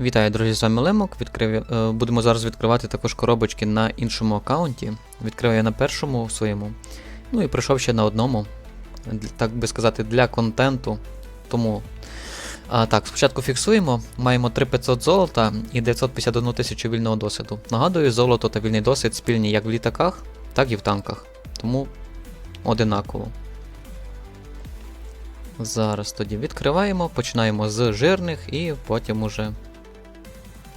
Вітаю, друзі, з вами Лемок. Відкрив... е, Будемо зараз відкривати також коробочки на іншому аккаунті. Відкрив я на першому своєму. Ну і прийшов ще на одному. Так би сказати, для контенту. Тому. А, так, спочатку фіксуємо. Маємо 3500 золота і 951 тисячу вільного досвіду. Нагадую, золото та вільний досвід спільні як в літаках, так і в танках. Тому одинаково. Зараз тоді відкриваємо, починаємо з жирних і потім уже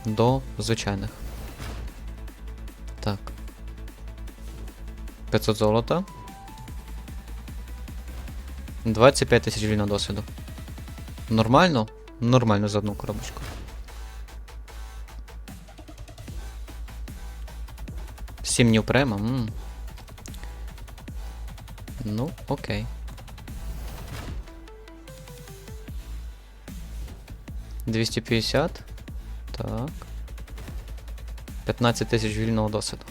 до звичайних. Так. 500 золота. 25 тисяч вільного досвіду. Нормально? Нормально за одну коробочку. Сім днів према. М. Ну, окей. Двісті п'ятдесят. Так. 15 тисяч вільного досвіду.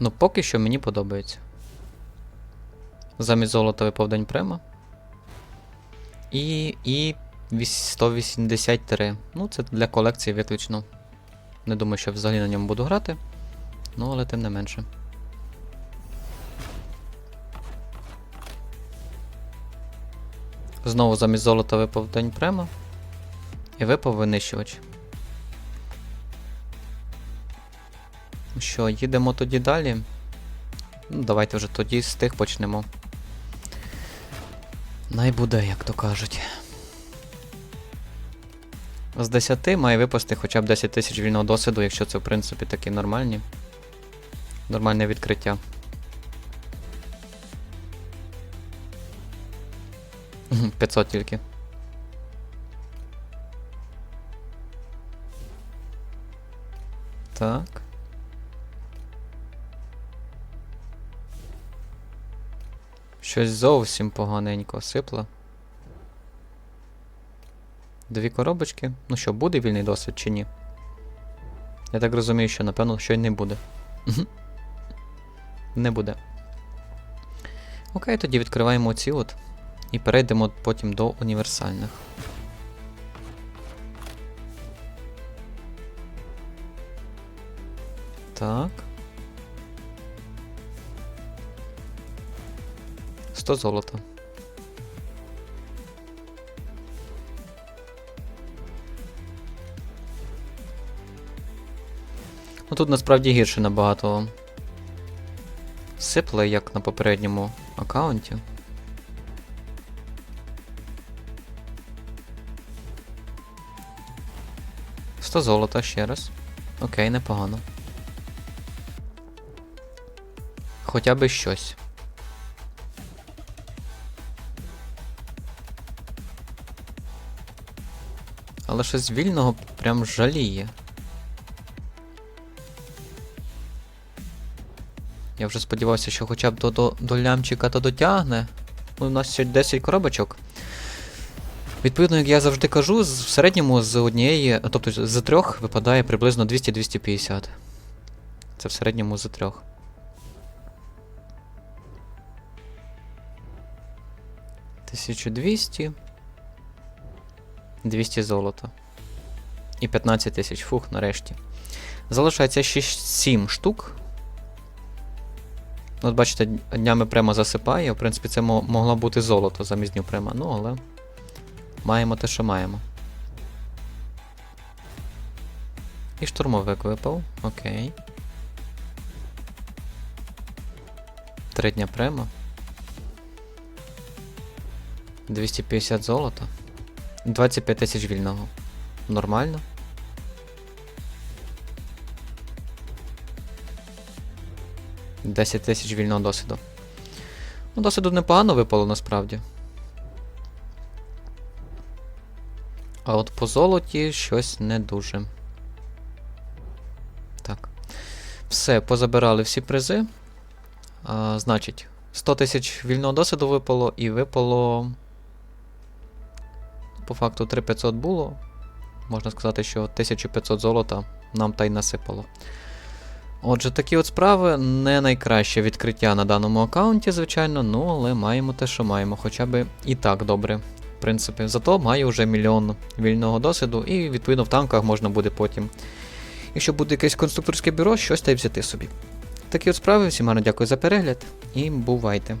Ну, поки що мені подобається. Замість золота випав према. І. і 183. Ну, це для колекції виключно. Не думаю, що взагалі на ньому буду грати. Ну, але тим не менше. Знову замість золота випав день према. І випав винищувач. Ну Що, їдемо тоді далі? Ну, давайте вже тоді з тих почнемо. Най буде, як то кажуть. З 10 має випасти хоча б 10 тисяч вільного досвіду, якщо це в принципі такі нормальні. Нормальне відкриття. 500 тільки. Так. Щось зовсім поганенько сипло. Дві коробочки. Ну що, буде вільний досвід чи ні? Я так розумію, що напевно що й не буде. Не буде. Окей, тоді відкриваємо ці от. І перейдемо потім до універсальних. Так. 100 золота. Ну тут насправді гірше набагато сипле, як на попередньому аккаунті. Сто золота ще раз. Окей, непогано. Хоча би щось. Але щось вільного прям жаліє. Я вже сподівався, що хоча б до, до, до лямчика то дотягне. У нас ще 10 коробочок. Відповідно, як я завжди кажу, в середньому з однієї, тобто з трьох випадає приблизно 200-250. Це в середньому з трьох. Тисячу двісті. 200 золота. І 15 тисяч. Фух, нарешті. Залишається ще 7 штук. От бачите, днями према засипає. В принципі, це могло бути золото замість дню. Ну, але маємо те, що маємо. І штурмовик випав. Окей. Три дня према. 250 золота. 25 тисяч вільного. Нормально. Десять тисяч вільного досвіду. Ну, досвіду непогано випало насправді. А от по золоті щось не дуже. Так. Все, позабирали всі призи. А, значить, 100 тисяч вільного досвіду випало і випало. По факту 3500 було. Можна сказати, що 1500 золота нам та й насипало. Отже, такі от справи не найкраще відкриття на даному аккаунті, звичайно, ну але маємо те, що маємо, хоча б і так добре. Принципі, зато маю вже мільйон вільного досвіду, і відповідно в танках можна буде потім. Якщо буде якесь конструкторське бюро, щось та й взяти собі. Такі от справи, всім гарно дякую за перегляд і бувайте.